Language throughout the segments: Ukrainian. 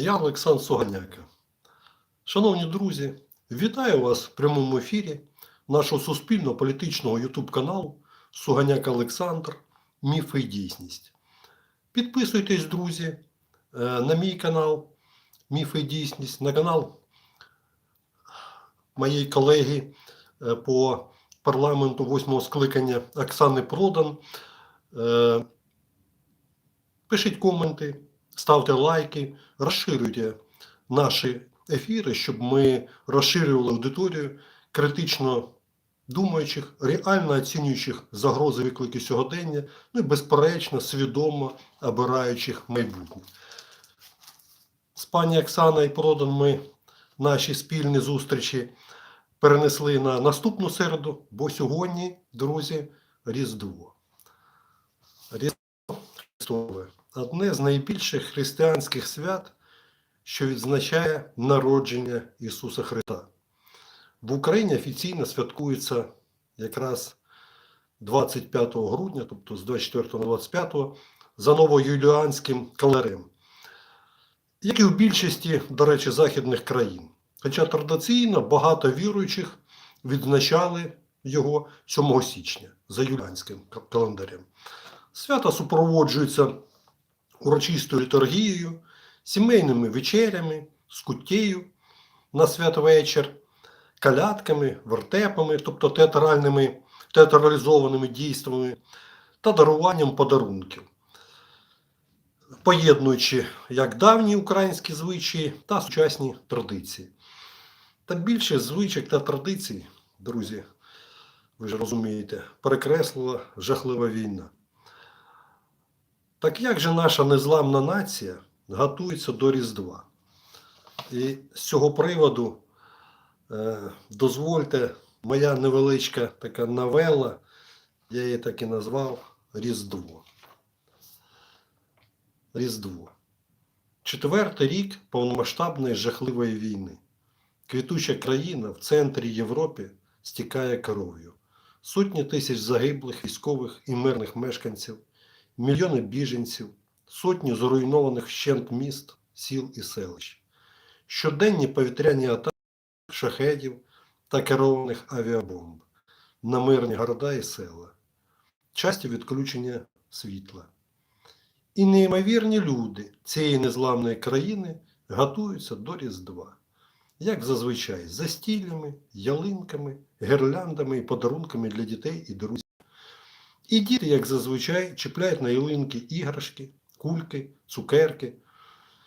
Я Олександр Суганяка. Шановні друзі, вітаю вас в прямому ефірі нашого суспільного політичного YouTube каналу Суганяк Олександр. Міфи і дійсність. Підписуйтесь, друзі, е, на мій канал Міфи і дійсність, на канал моєї колеги е, по парламенту восьмого скликання Оксани Продан. Е, Пишіть коменти, ставте лайки, розширюйте наші ефіри, щоб ми розширювали аудиторію критично думаючих, реально оцінюючих загрози виклики сьогодення, ну і безперечно, свідомо обираючих майбутнє. З пані Оксаною Продан ми наші спільні зустрічі перенесли на наступну середу, бо сьогодні, друзі, Різдво. Різдво Христове одне з найбільших християнських свят, що відзначає народження Ісуса Христа. В Україні офіційно святкується якраз 25 грудня, тобто з 24 на 25, за новоюліанським календарем, як і в більшості, до речі, західних країн. Хоча традиційно багато віруючих відзначали його 7 січня за юліанським календарем. Свято супроводжується урочистою літургією, сімейними вечерями, скуттєю на святвечір, калядками, вертепами, тобто театральними, театралізованими дійствами та даруванням подарунків, поєднуючи як давні українські звичаї та сучасні традиції. Та більше звичок та традицій, друзі, ви ж розумієте, перекреслила жахлива війна. Так як же наша незламна нація готується до Різдва? І з цього приводу е, дозвольте моя невеличка така новела, я її так і назвав Різдво. Різдво. Четвертий рік повномасштабної жахливої війни. Квітуча країна в центрі Європи стікає кров'ю. Сотні тисяч загиблих військових і мирних мешканців мільйони біженців, сотні зруйнованих вщент міст, сіл і селищ, щоденні повітряні атаки шахедів та керованих авіабомб на мирні города і села, часті відключення світла. І неймовірні люди цієї незламної країни готуються до Різдва, як зазвичай, з застіллями, ялинками, гірляндами і подарунками для дітей і друзів. І діти, як зазвичай, чіпляють на ялинки іграшки, кульки, цукерки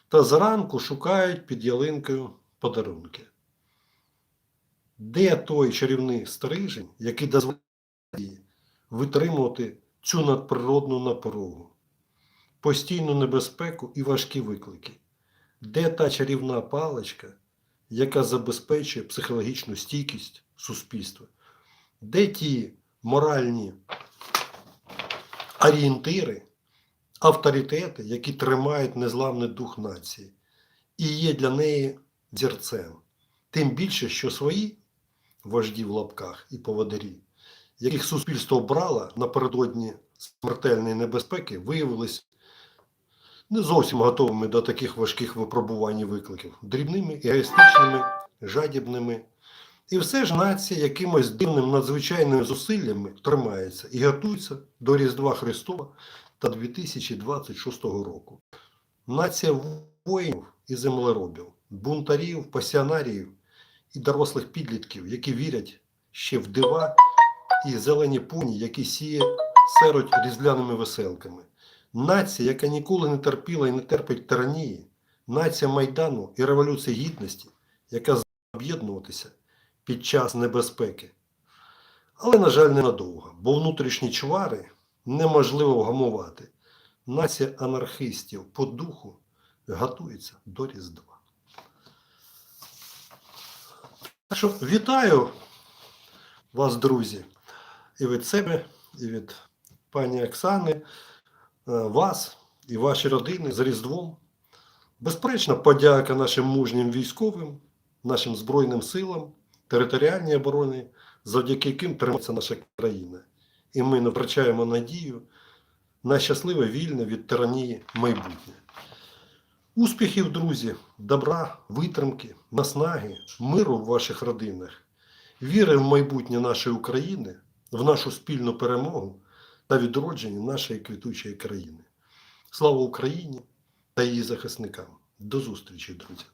та зранку шукають під ялинкою подарунки. Де той чарівний стрижень, який дозволяє витримувати цю надприродну напругу, постійну небезпеку і важкі виклики? Де та чарівна паличка, яка забезпечує психологічну стійкість суспільства? Де ті моральні орієнтири, авторитети, які тримають незламний дух нації, і є для неї дзерцем. Тим більше, що свої вожді в лапках і поводирі, яких суспільство брало напередодні смертельної небезпеки, виявились не зовсім готовими до таких важких випробувань і викликів, дрібними, егоїстичними, жадібними. І все ж нація якимось дивним надзвичайними зусиллями тримається і готується до Різдва Христова та 2026 року. Нація воїнів і землеробів, бунтарів, пасіонаріїв і дорослих підлітків, які вірять ще в дива і зелені пуні, які сіє серуть різдвяними веселками. Нація, яка ніколи не терпіла і не терпить тиранії, нація Майдану і Революції Гідності, яка об'єднуватися під час небезпеки. Але, на жаль, ненадовго, бо внутрішні чвари неможливо вгамувати. Нація анархистів по духу готується до Різдва. Так що вітаю вас, друзі, і від себе, і від пані Оксани, е, вас і ваші родини з Різдвом. Безперечна подяка нашим мужнім військовим, нашим Збройним силам територіальній оборони, завдяки яким тримається наша країна. І ми не втрачаємо надію на щасливе вільне від тиранії майбутнє. Успіхів, друзі, добра, витримки, наснаги, миру в ваших родинах, віри в майбутнє нашої України, в нашу спільну перемогу та відродження нашої квітучої країни. Слава Україні та її захисникам! До зустрічі, друзі!